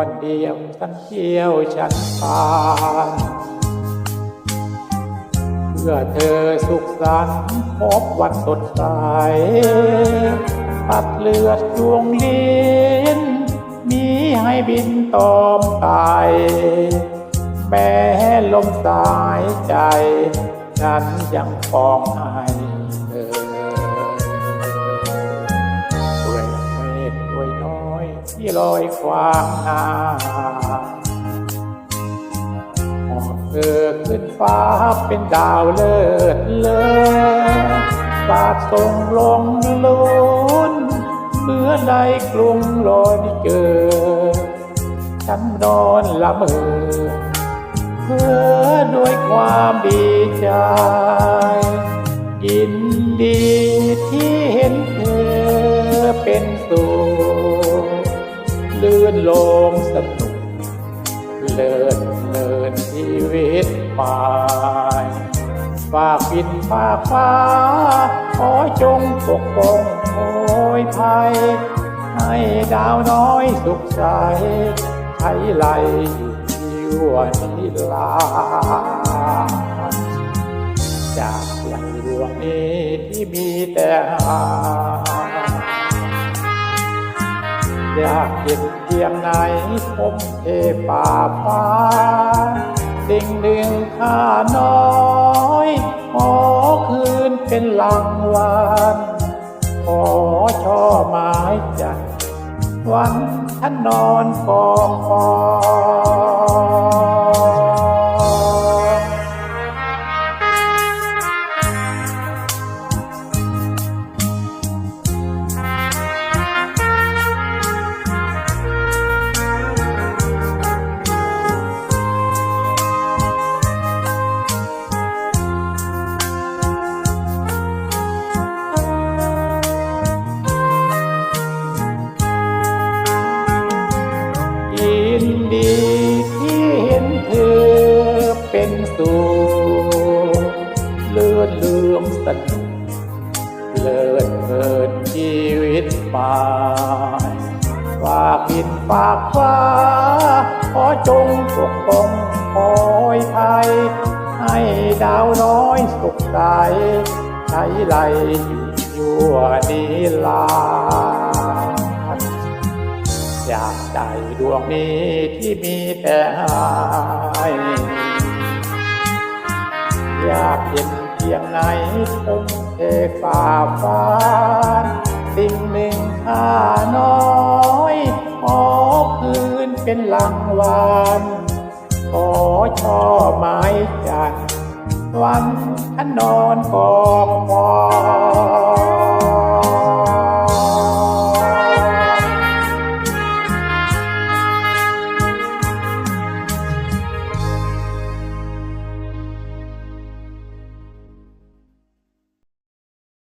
คนเดียวฉันเที่ยวฉันปานเพื่อเธอสุขสันต์พบวันสดใสปัดเลือดดวงลิ้น มีให้บินตอมตายแม้ลมสายใจ ฉันยังฟองให้ ที่ลอยควางหน้าหอบเธอขึ้นฟ้าเป็นดาวเลิศเลิศบาดส่งลงลุ้นเมื่อใดกรุงลอยเกิดฉันนอนละเมอเพื่อด้วยความดีใจยินดีที่เห็นเธอเป็นสุข ลื่นลงสนุก เลิศเลินชีวิตไปฝากบินฝากฟ้า ขอจงปกป้องโอยภัย ให้ดาวน้อยสุขใสใช้ไหลอยู่ที่นิลาจากหลังดวงนี้ที่มีแต่หา อยากเห็นเพียงไหนผมเทป่าฟ้า สิ่งหนึ่งข้าน้อยขอคืนเป็นรางวัลขอช่อไม้จันทร์วันท่านนอนกองฟอง ดีที่เห็นเธอเป็นสุขเลือนเลื่อมสนุกเลิศเกินชีวิตไปฝากบินฝากฟ้า ขอจงปกป้องคอยภัย ให้ดาวน้อยสุขใสใช้ไหลอยู่ยั่วนิลา อยากได้ดวงนี้ที่มีแต่ให้อยากเห็นเพียงไหนทุ่มเทฝ่าฟ้านสิ่งหนึ่งข้าน้อยขอคืนเป็นรางวัลขอช่อไม้จันวันท่านนอนกองฟอน